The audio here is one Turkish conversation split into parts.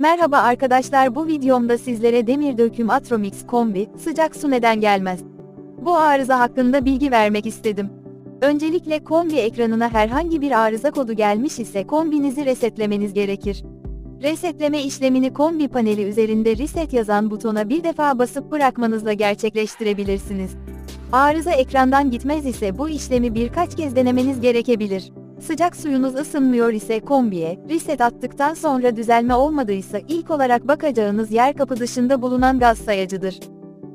Merhaba arkadaşlar bu videomda sizlere demir döküm Atromix kombi, sıcak su neden gelmez? Bu arıza hakkında bilgi vermek istedim. Öncelikle kombi ekranına herhangi bir arıza kodu gelmiş ise kombinizi resetlemeniz gerekir. Resetleme işlemini kombi paneli üzerinde reset yazan butona bir defa basıp bırakmanızla gerçekleştirebilirsiniz. Arıza ekrandan gitmez ise bu işlemi birkaç kez denemeniz gerekebilir. Sıcak suyunuz ısınmıyor ise kombiye, reset attıktan sonra düzelme olmadıysa ilk olarak bakacağınız yer kapı dışında bulunan gaz sayacıdır.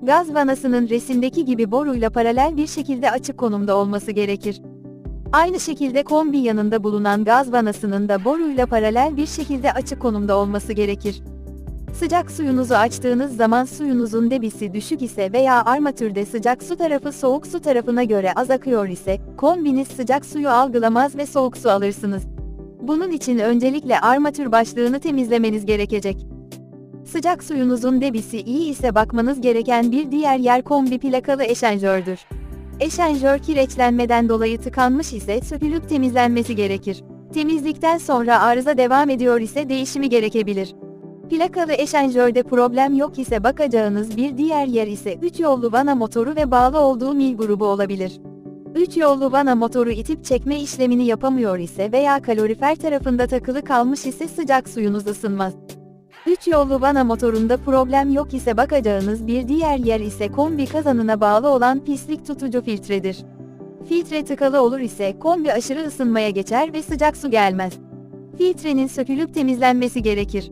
Gaz vanasının resimdeki gibi boruyla paralel bir şekilde açık konumda olması gerekir. Aynı şekilde kombi yanında bulunan gaz vanasının da boruyla paralel bir şekilde açık konumda olması gerekir. Sıcak suyunuzu açtığınız zaman suyunuzun debisi düşük ise veya armatürde sıcak su tarafı soğuk su tarafına göre az akıyor ise, kombiniz sıcak suyu algılamaz ve soğuk su alırsınız. Bunun için öncelikle armatür başlığını temizlemeniz gerekecek. Sıcak suyunuzun debisi iyi ise bakmanız gereken bir diğer yer kombi plakalı eşenjördür. Eşenjör kireçlenmeden dolayı tıkanmış ise sökülüp temizlenmesi gerekir. Temizlikten sonra arıza devam ediyor ise değişimi gerekebilir. Plakalı eşenjörde problem yok ise bakacağınız bir diğer yer ise 3 yollu vana motoru ve bağlı olduğu mil grubu olabilir. 3 yollu vana motoru itip çekme işlemini yapamıyor ise veya kalorifer tarafında takılı kalmış ise sıcak suyunuz ısınmaz. 3 yollu vana motorunda problem yok ise bakacağınız bir diğer yer ise kombi kazanına bağlı olan pislik tutucu filtredir. Filtre tıkalı olur ise kombi aşırı ısınmaya geçer ve sıcak su gelmez. Filtrenin sökülüp temizlenmesi gerekir.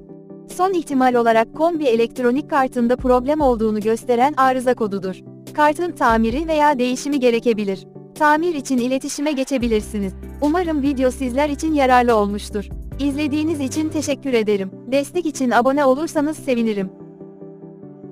Son ihtimal olarak kombi elektronik kartında problem olduğunu gösteren arıza kodudur. Kartın tamiri veya değişimi gerekebilir. Tamir için iletişime geçebilirsiniz. Umarım video sizler için yararlı olmuştur. İzlediğiniz için teşekkür ederim. Destek için abone olursanız sevinirim.